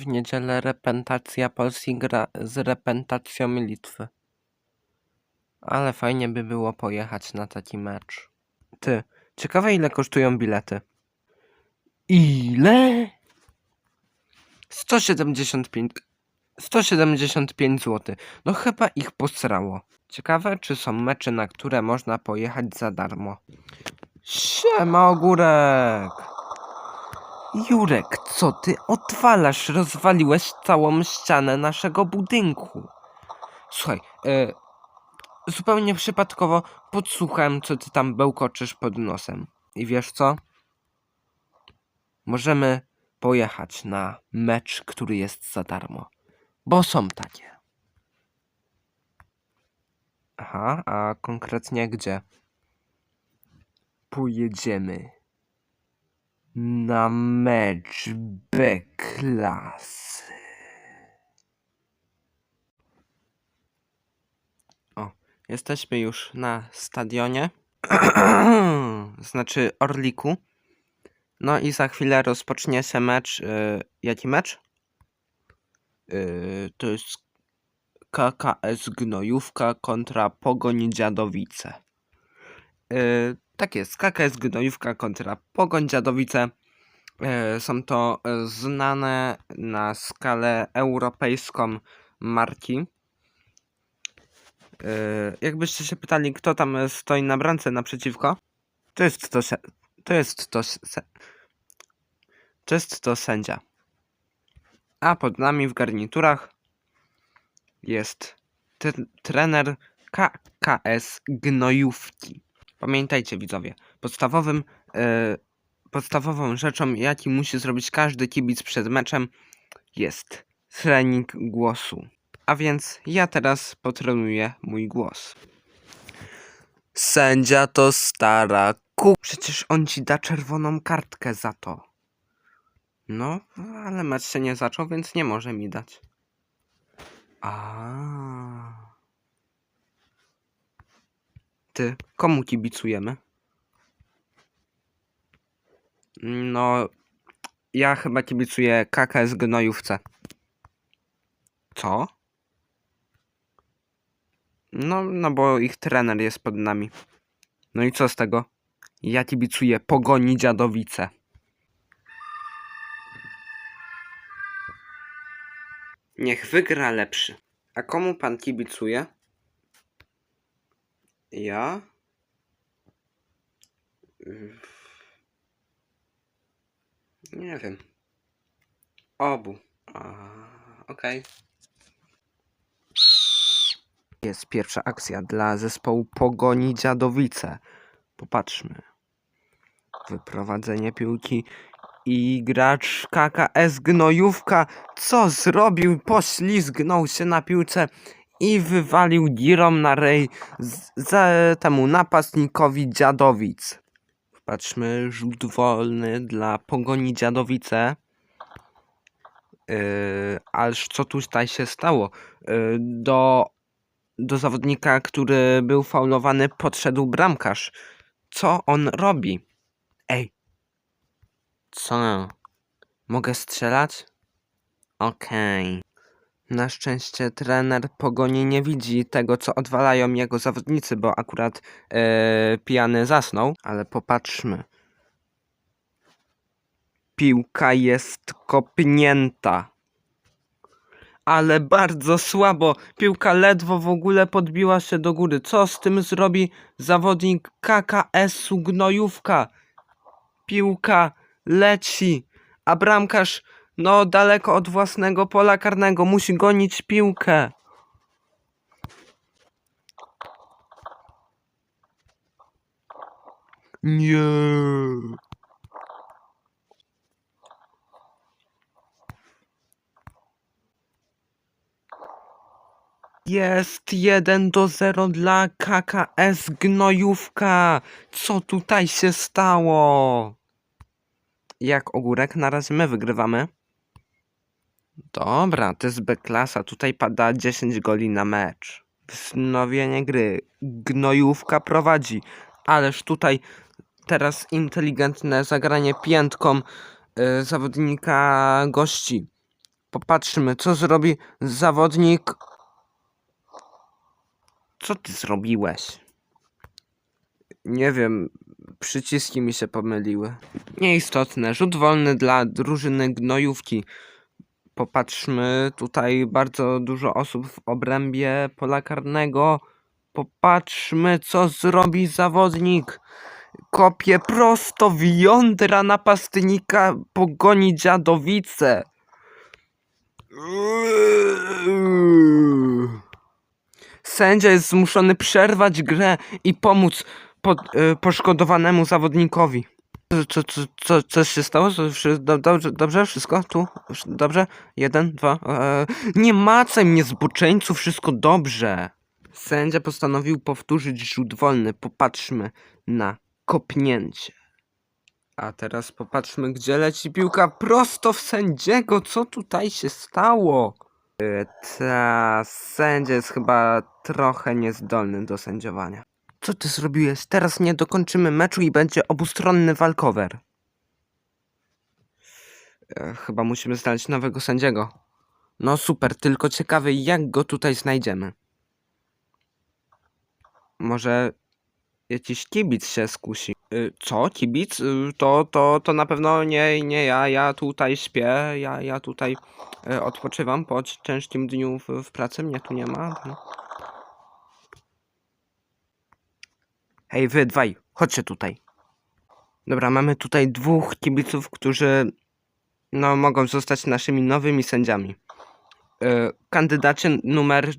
W niedzielę repentacja Polski gra z repentacją Litwy. Ale fajnie by było pojechać na taki mecz. Ty, ciekawe ile kosztują bilety. Ile? 175 175 zł. No chyba ich posrało. Ciekawe, czy są mecze, na które można pojechać za darmo. Siema ogórek! Jurek, co ty odwalasz? Rozwaliłeś całą ścianę naszego budynku. Słuchaj, e, zupełnie przypadkowo podsłuchałem, co ty tam bełkoczysz pod nosem. I wiesz co? Możemy pojechać na mecz, który jest za darmo. Bo są takie. Aha, a konkretnie gdzie? Pojedziemy na mecz B-klasy. O, jesteśmy już na stadionie. znaczy Orliku. No i za chwilę rozpocznie się mecz. Yy, jaki mecz? Yy, to jest KKS Gnojówka kontra Pogoń Dziadowice. Yy, tak jest, KKS Gnojówka kontra Pogoń Dziadowice. Yy, są to znane na skalę europejską marki. Yy, jakbyście się pytali, kto tam stoi na bramce naprzeciwko, to jest to, to jest to, to jest to sędzia. A pod nami w garniturach jest trener KKS Gnojówki. Pamiętajcie widzowie, podstawowym, e, podstawową rzeczą, jaki musi zrobić każdy kibic przed meczem jest trening głosu. A więc ja teraz potrenuję mój głos. Sędzia to stara ku... Przecież on ci da czerwoną kartkę za to. No, ale mecz się nie zaczął, więc nie może mi dać. A. Ty, komu kibicujemy? No, ja chyba kibicuję KKS Gnojówce. Co? No, no bo ich trener jest pod nami. No i co z tego? Ja kibicuję Pogoni Dziadowice. Niech wygra lepszy. A komu pan kibicuje? Ja? Mm. Nie wiem. Obu. Okej. Jest pierwsza akcja dla zespołu Pogoni Dziadowice. Popatrzmy. Wyprowadzenie piłki i gracz KKS Gnojówka co zrobił? Poślizgnął się na piłce i wywalił girą na rej z- temu napastnikowi Dziadowic. Patrzmy, rzut wolny dla Pogoni Dziadowice. Yy, ależ co tutaj się stało? Yy, do, do zawodnika, który był faulowany, podszedł bramkarz. Co on robi? Ej, co? Mogę strzelać? Okej. Na szczęście trener pogoni nie widzi tego, co odwalają jego zawodnicy, bo akurat e, pijany zasnął, ale popatrzmy. Piłka jest kopnięta. Ale bardzo słabo. Piłka ledwo w ogóle podbiła się do góry. Co z tym zrobi zawodnik KKS-u Gnojówka? Piłka leci, a bramkarz no daleko od własnego pola karnego musi gonić piłkę. Nie. Jest 1 do 0 dla KKS Gnojówka. Co tutaj się stało? Jak ogórek, na razie my wygrywamy. Dobra, to jest B-klasa. Tutaj pada 10 goli na mecz. Wznowienie gry. Gnojówka prowadzi. Ależ tutaj teraz inteligentne zagranie piętką y, zawodnika gości. Popatrzmy, co zrobi zawodnik. Co ty zrobiłeś? Nie wiem, przyciski mi się pomyliły. Nieistotne, rzut wolny dla drużyny gnojówki. Popatrzmy, tutaj bardzo dużo osób w obrębie pola karnego. Popatrzmy, co zrobi zawodnik. Kopie prosto w jądra napastnika pogoni dziadowice. Sędzia jest zmuszony przerwać grę i pomóc pod, y, poszkodowanemu zawodnikowi. Co, co, co, coś się stało? Dobrze, dobrze? Wszystko? Tu? Dobrze? Jeden, dwa. E, nie macaj mnie zboczeńcu, wszystko dobrze. Sędzia postanowił powtórzyć rzut wolny. Popatrzmy na kopnięcie. A teraz popatrzmy, gdzie leci piłka prosto w sędziego. Co tutaj się stało? E, Ta sędzia jest chyba trochę niezdolny do sędziowania. Co ty zrobiłeś? Teraz nie dokończymy meczu i będzie obustronny walkover. E, chyba musimy znaleźć nowego sędziego. No super, tylko ciekawy jak go tutaj znajdziemy. Może jakiś kibic się skusi. Y, co? Kibic? Y, to, to, to na pewno nie, nie ja. Ja tutaj śpię. Ja, ja tutaj odpoczywam po ciężkim dniu w, w pracy. Mnie tu nie ma. No. Hej, wy dwaj, chodźcie tutaj. Dobra, mamy tutaj dwóch kibiców, którzy no, mogą zostać naszymi nowymi sędziami. Y, kandydacie numer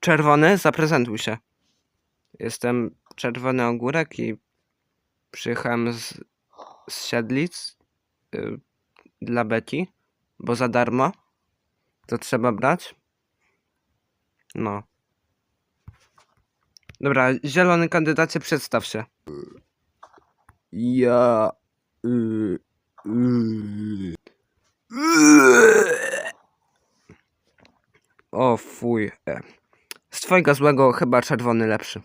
czerwony, zaprezentuj się. Jestem Czerwony Ogórek i przyjechałem z, z Siedlic y, dla Beki, bo za darmo to trzeba brać. No. Dobra, zielony kandydacie, przedstaw się. Ja. Y, y, o fuj. e. Z twojego złego chyba czerwony lepszy.